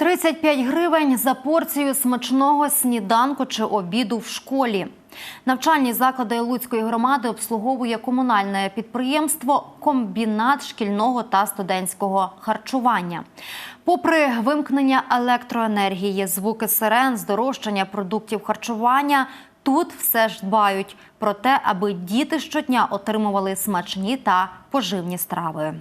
35 гривень за порцію смачного сніданку чи обіду в школі. Навчальні заклади Луцької громади обслуговує комунальне підприємство Комбінат шкільного та студентського харчування. Попри вимкнення електроенергії, звуки сирен, здорожчання продуктів харчування, тут все ж дбають про те, аби діти щодня отримували смачні та поживні страви.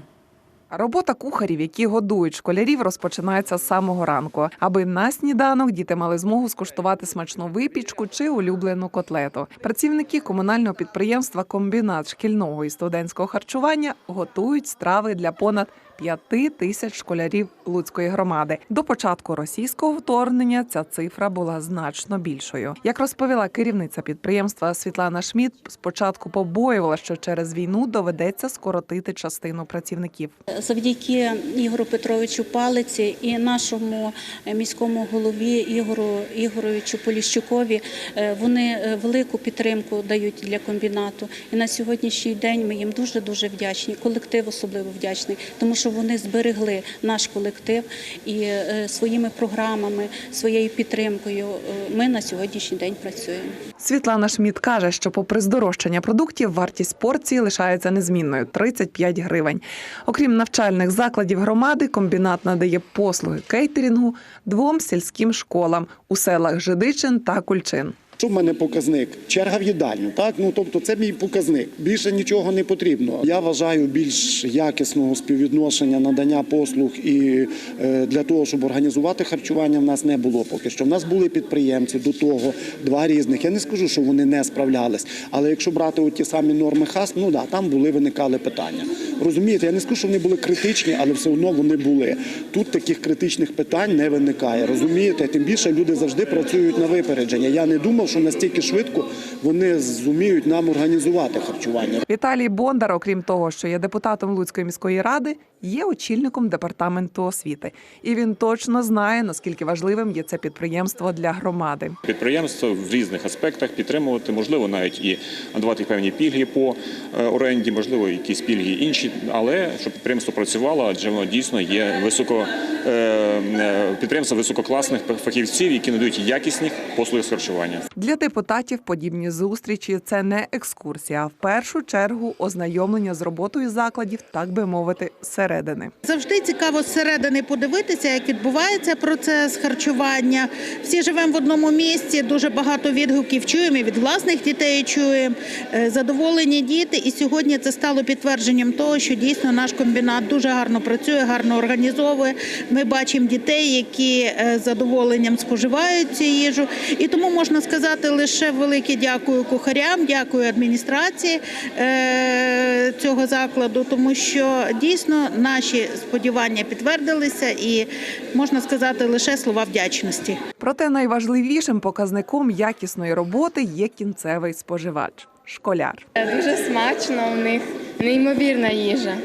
Робота кухарів, які годують школярів, розпочинається з самого ранку, аби на сніданок діти мали змогу скуштувати смачну випічку чи улюблену котлету. Працівники комунального підприємства Комбінат шкільного і студентського харчування готують страви для понад п'яти тисяч школярів Луцької громади. До початку російського вторгнення ця цифра була значно більшою. Як розповіла керівниця підприємства Світлана Шміт, спочатку побоювала, що через війну доведеться скоротити частину працівників. Завдяки Ігору Петровичу Палиці і нашому е, міському голові Ігору Ігоровичу Поліщукові е, вони е, велику підтримку дають для комбінату. І на сьогоднішній день ми їм дуже дуже вдячні. Колектив особливо вдячний, тому що вони зберегли наш колектив і е, своїми програмами, своєю підтримкою е, ми на сьогоднішній день працюємо. Світлана Шміт каже, що попри здорожчання продуктів, вартість порції лишається незмінною 35 гривень. Окрім навчальних закладів громади, комбінат надає послуги кейтерінгу двом сільським школам у селах Жидичин та Кульчин. Що в мене показник? Черга в їдальню. Так, ну тобто це мій показник. Більше нічого не потрібно. Я вважаю більш якісного співвідношення надання послуг і е, для того, щоб організувати харчування, в нас не було поки що. В нас були підприємці до того, два різних. Я не скажу, що вони не справлялись, але якщо брати от ті самі норми ХАС, ну да, там були виникали питання. Розумієте, я не скажу, що вони були критичні, але все одно вони були. Тут таких критичних питань не виникає. Розумієте, тим більше люди завжди працюють на випередження. Я не думав, що настільки швидко вони зуміють нам організувати харчування. Віталій Бондар, окрім того, що є депутатом Луцької міської ради, є очільником департаменту освіти, і він точно знає наскільки важливим є це підприємство для громади. Підприємство в різних аспектах підтримувати, можливо, навіть і надавати певні пільги по е, оренді, можливо, якісь пільги інші, але щоб підприємство працювало, адже воно дійсно є високо е, е, підприємство висококласних фахівців, які надають якісні послуги з харчування. Для депутатів подібні зустрічі це не екскурсія, а в першу чергу ознайомлення з роботою закладів, так би мовити, зсередини. Завжди цікаво зсередини подивитися, як відбувається процес харчування. Всі живемо в одному місці, дуже багато відгуків чуємо і від власних дітей чуємо. Е, Задоволені діти, і сьогодні це стало підтвердженням того, що дійсно наш комбінат дуже гарно працює, гарно організовує. Ми бачимо дітей, які е, з задоволенням споживають цю їжу. І тому можна сказати лише велике дякую кухарям, дякую адміністрації е, цього закладу, тому що дійсно наші сподівання підтвердилися, і можна сказати лише слова вдячності. Проте найважливішим показником якісної роботи є кінцевий споживач школяр. Дуже смачно у них, неймовірна їжа.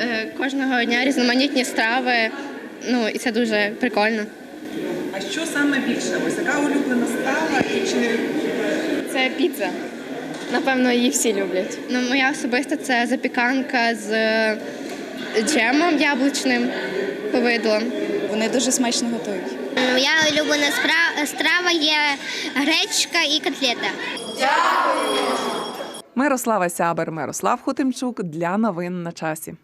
Е, Кожного дня різноманітні страви. Ну і це дуже прикольно. А що саме більше? Ось яка улюблена страва і чи Це піца. Напевно, її всі люблять. Ну, моя особиста це запіканка з е, джемом яблучним повидлом. вони дуже смачно готують? Моя улюблена страва є гречка і котлета. Мирослава Сябер, Мирослав Хотимчук для новин на часі.